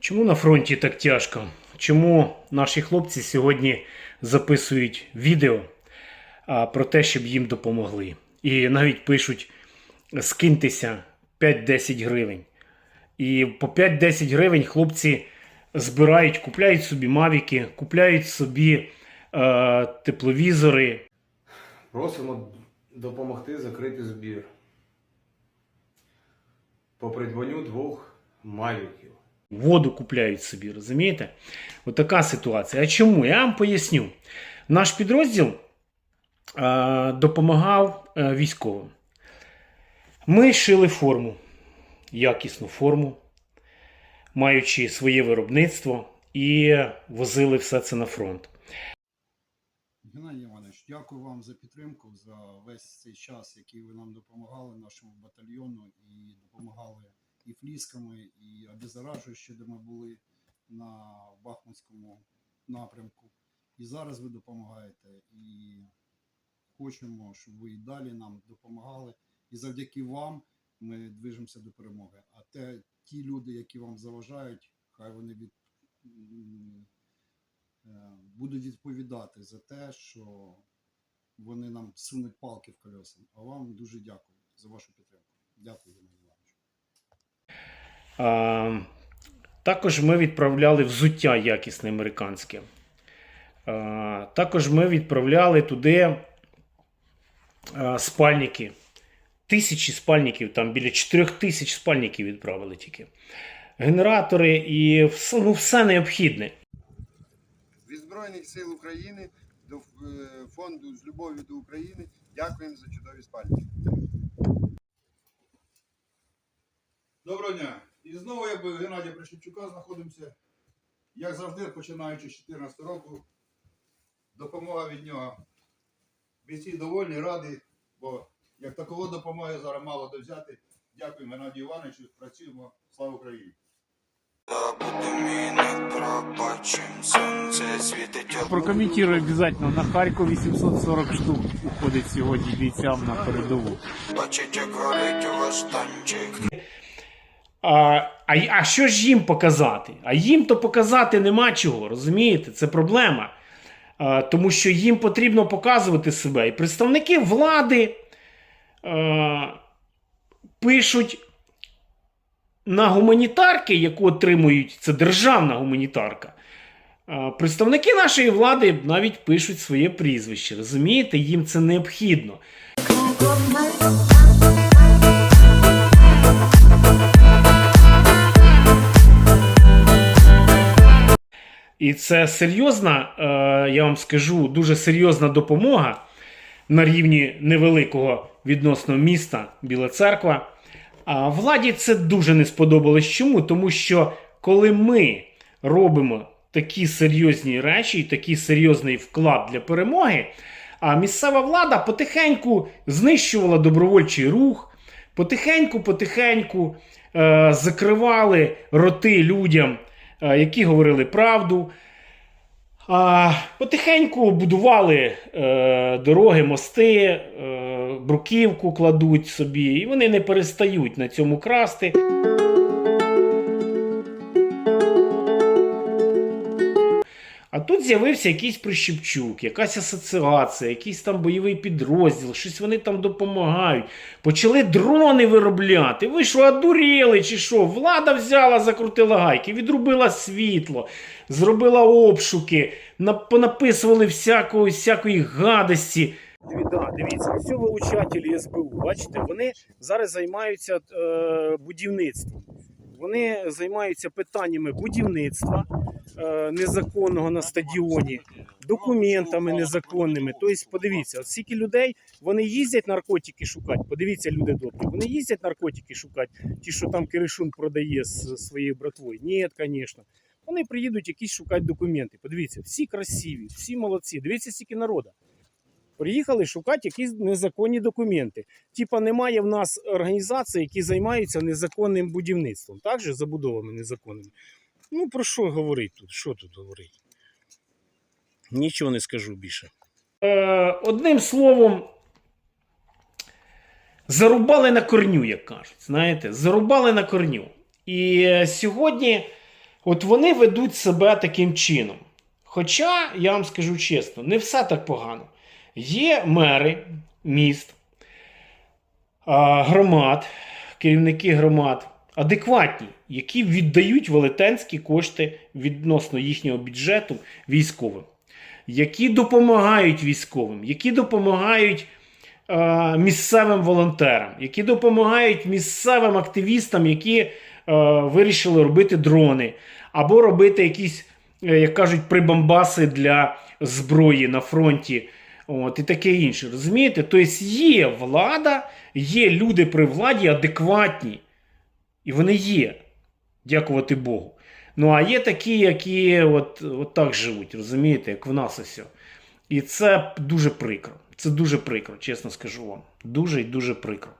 Чому на фронті так тяжко? Чому наші хлопці сьогодні записують відео про те, щоб їм допомогли? І навіть пишуть скиньтеся 5-10 гривень. І по 5-10 гривень хлопці збирають, купляють собі мавіки, купляють собі е, тепловізори. Просимо допомогти закрити збір. По придбанню двох мавіків. Воду купляють собі, розумієте? Отака ситуація. А чому? Я вам поясню. Наш підрозділ е, допомагав е, військовим. Ми шили форму, якісну форму, маючи своє виробництво, і возили все це на фронт. Геннадій Іванович, дякую вам за підтримку, за весь цей час, який ви нам допомагали, нашому батальйону, і допомагали і флісками, і обеззаражуючи, де ми були на Бахмутському напрямку. І зараз ви допомагаєте. І хочемо, щоб ви і далі нам допомагали. І завдяки вам ми движемося до перемоги. А те, ті люди, які вам заважають, хай вони від, е, будуть відповідати за те, що вони нам сунуть палки в колеса. А вам дуже дякую за вашу підтримку. Дякую, також ми відправляли взуття якісне американське. А, також ми відправляли туди а, спальники. Тисячі спальників, там біля 4 тисяч спальників відправили тільки. Генератори і все, ну, все необхідне. від Збройних сил України до е, фонду з любов'ю до України. Дякуємо за чудові спальні. Доброго дня. І знову я би Геннадія Прищепчука знаходимося. Як завжди, починаючи з 2014 року, допомога від нього. Бійці довольні, раді, бо як такого допомоги зараз мало де взяти. Дякую Геннадію Івановичу. Працюємо. Слава Україні! Прокоментирую обязательно. На Харків 840 штук уходить сьогодні бійцям на передову. А, а, а що ж їм показати? А їм то показати нема чого, розумієте? Це проблема. А, тому що їм потрібно показувати себе. І представники влади а, пишуть на гуманітарки, яку отримують, це державна гуманітарка. А, Представники нашої влади навіть пишуть своє прізвище. Розумієте, їм це необхідно. І це серйозна, е, я вам скажу, дуже серйозна допомога на рівні невеликого відносно міста Біла Церква. А владі це дуже не сподобалось. Чому? Тому що коли ми робимо такі серйозні речі і такий серйозний вклад для перемоги, а місцева влада потихеньку знищувала добровольчий рух, потихеньку-потихеньку е, закривали роти людям, які говорили правду. А, потихеньку будували е, дороги, мости, е, бруківку кладуть собі, і вони не перестають на цьому красти. А тут з'явився якийсь Прищепчук, якась асоціація, якийсь там бойовий підрозділ, щось вони там допомагають. Почали дрони виробляти. Ви що, одуріли чи що? Влада взяла, закрутила гайки, відрубила світло, зробила обшуки, понаписували всякої, всякої гадості. Да, дивіться, ось вилучателі СБУ. Бачите, вони зараз займаються е, будівництвом. Вони займаються питаннями будівництва незаконного на стадіоні, документами незаконними. Тобто, подивіться, от стільки людей вони їздять наркотики шукати. Подивіться, люди добрі. Вони їздять наркотики шукати, ті, що там Киришун продає з своєю братвою. Ні, звісно. Вони приїдуть якісь шукати документи. Подивіться, всі красиві, всі молодці. Дивіться, стільки народу. Приїхали шукати якісь незаконні документи. Типа немає в нас організацій, які займаються незаконним будівництвом, так же забудовами незаконними. Ну про що говорить тут? Що тут говорить? Нічого не скажу більше. Е, одним словом, зарубали на корню, як кажуть. Знаєте, зарубали на корню. І е, сьогодні От вони ведуть себе таким чином. Хоча, я вам скажу чесно, не все так погано. Є мери міст, громад, керівники громад адекватні, які віддають велетенські кошти відносно їхнього бюджету військовим, які допомагають військовим, які допомагають е, місцевим волонтерам, які допомагають місцевим активістам, які е, вирішили робити дрони, або робити якісь, е, як кажуть, прибамбаси для зброї на фронті. От, і таке інше. Розумієте? Тобто є влада, є люди при владі адекватні. І вони є. Дякувати Богу. Ну, а є такі, які от, от так живуть, розумієте, як в нас ось. І це дуже прикро. Це дуже прикро, чесно скажу вам. Дуже і дуже прикро.